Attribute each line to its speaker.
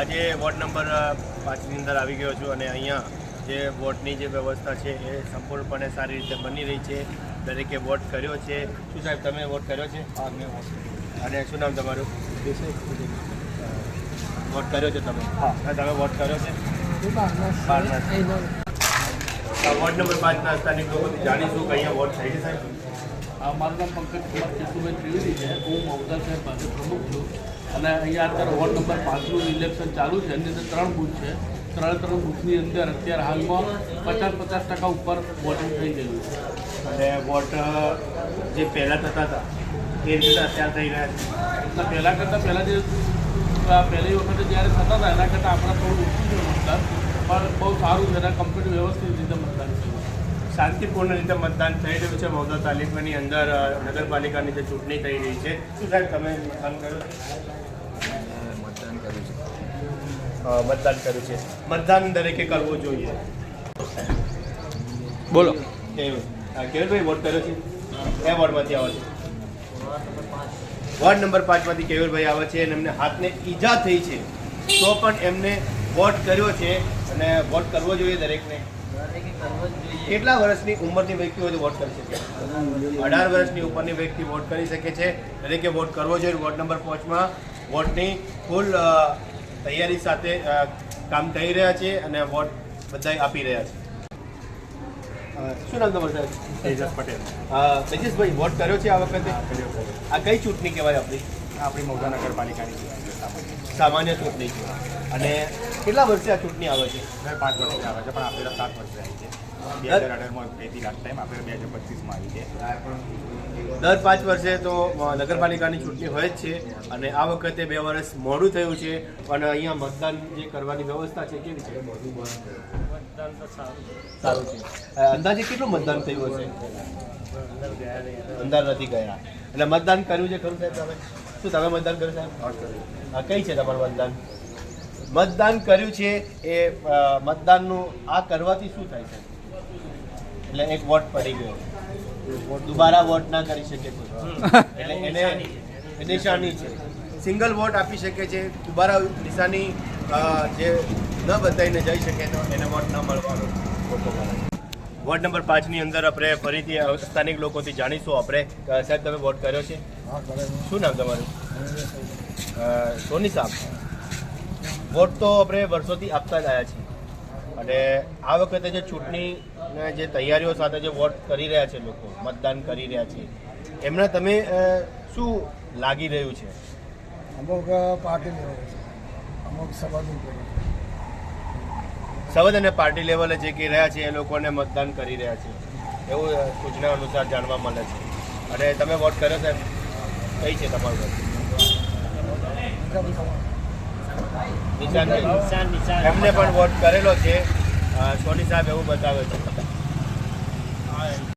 Speaker 1: આજે ward number પાંચની અંદર આવી ગયો છું અને અહીંયા જે વોટની જે વ્યવસ્થા છે એ સંપૂર્ણપણે સારી રીતે બની રહી છે. દરેકે વોટ કર્યો છે. શું સાહેબ તમે વોટ કર્યો છે? હા મેં અને શું નામ તમારું? વોટ કર્યો છે તમે?
Speaker 2: હા.
Speaker 1: તમે વોટ કર્યો છે. વોર્ડ નંબર પાંચના સ્થાનિક લોકોથી જાણીશું કે અહીંયા વોટ થઈ છે સાહેબ.
Speaker 2: મારું નામ પંકજ કુમાર કેશુભાઈ ત્રિવેદી છે. હું મમતા સાહેબ ભાજપ પ્રમુખ છું. અને અહીંયા અત્યારે વોર્ડ નંબર પાંચનું ઇલેક્શન ચાલુ છે. એની અંદર ત્રણ બૂથ છે. ત્રણ ત્રણ બૂથની અંદર અત્યારે હાલમાં પચાસ પચાસ ટકા ઉપર વોટિંગ થઈ ગયું છે.
Speaker 1: અને વોટ જે પહેલાં થતા હતા એ રીતે અત્યારે થઈ રહ્યા છે.
Speaker 2: એટલે પહેલાં કરતાં પહેલાં જે પહેલી વખતે જ્યારે થતા હતા એના કરતાં આપણે થોડું ઓછું છે મતદાન પણ બહુ સારું છે. અને કમ્પ્લીટ વ્યવસ્થિત રીતે મતદાન છે
Speaker 1: શાંતિપૂર્ણ રીતે મતદાન થઈ રહ્યું છે. મૌદા તાલુકાની અંદર નગરપાલિકાની જે ચૂંટણી થઈ રહી છે. શું સાહેબ તમે મતદાન કર્યું?
Speaker 3: મતદાન કર્યું છે.
Speaker 1: મતદાન કર્યું છે. મતદાન દરેકે કરવું જોઈએ.
Speaker 3: બોલો.
Speaker 1: કેવું હા, કેવુરભાઈ વોટ કર્યો છે? કયા વોર્ડમાંથી આવે છે? વોર્ડ નંબર પાંચમાંથી કેવલભાઈ આવે છે અને એમને હાથને ઈજા થઈ છે. તો પણ એમને વોટ કર્યો છે અને વોટ કરવો જોઈએ દરેકને. કેટલા વર્ષની ઉંમરની વ્યક્તિ હોય તો વોટ કરી શકે? અઢાર વર્ષની ઉપરની વ્યક્તિ વોટ કરી શકે છે. દરેકે વોટ કરવો જોઈએ. વોર્ડ નંબર પાંચમાં વોટની ફૂલ તૈયારી સાથે કામ થઈ રહ્યા છે અને વોટ બધા આપી રહ્યા છે. શું નામ તમારું સાહેબ?
Speaker 3: તેજસ પટેલ.
Speaker 1: તેજસભાઈ વોટ કર્યો છે આ વખતે? આ કઈ ચૂંટણી કહેવાય આપણી?
Speaker 3: આપણી મોગા નગરપાલિકાની
Speaker 1: સામાન્ય ચૂંટણી છે. અને કેટલા વર્ષે આ ચૂંટણી આવે છે?
Speaker 3: દર પાંચ વર્ષે આવે છે પણ આપણે સાત વર્ષે આવી છે. બે
Speaker 1: દર-
Speaker 3: હજાર અઢારમાં ગઈથી લાસ્ટ ટાઈમ આપણે બે હજાર પચીસમાં આવી છે.
Speaker 1: દર પાંચ વર્ષે તો નગરપાલિકાની ચૂંટણી હોય જ છે અને આ વખતે બે વર્ષ મોડું થયું છે. પણ અહીંયા મતદાન જે કરવાની વ્યવસ્થા છે કેવી છે? સારું છે. અંદાજે કેટલું મતદાન થયું હશે? અંદર નથી ગયા. એટલે મતદાન કર્યું છે ખરું સાહેબ તમે? શું તમે મતદાન કર્યું સાહેબ? હા કઈ છે તમારું મતદાન? મતદાન કર્યું છે એ મતદાનનું આ કરવાથી શું થાય છે? એટલે એક વોટ પડી ગયો. દુબારા વોટ ના કરી શકે એટલે એને નિશાની છે. સિંગલ વોટ આપી શકે છે. દુબારા નિશાની જે ન બતાવીને જઈ શકે તો એને વોટ ન મળવાનો વોર્ડ નંબર પાંચની અંદર આપણે ફરીથી સ્થાનિક લોકોથી જાણીશું આપણે. સાહેબ તમે વોટ કર્યો છે? શું નામ તમારું? સોની સાહેબ વોટ તો આપણે વર્ષોથી આપતા જ આવ્યા છીએ. અને આ વખતે જે ચૂંટણીને જે તૈયારીઓ સાથે જે વોટ કરી રહ્યા છે લોકો મતદાન કરી રહ્યા છે એમને તમે શું લાગી રહ્યું છે?
Speaker 4: અમુક પાર્ટી લેવલ છે. અમુક સંબંધ
Speaker 1: અને પાર્ટી લેવલે જે કહી રહ્યા છે એ લોકોને મતદાન કરી રહ્યા છે. એવું સૂચના અનુસાર જાણવા મળે છે. અને તમે વોટ કર્યો છે કઈ છે તમારું? નિશાન એમને પણ વોટ કરેલો છે. સોની સાહેબ એવું બતાવે છે.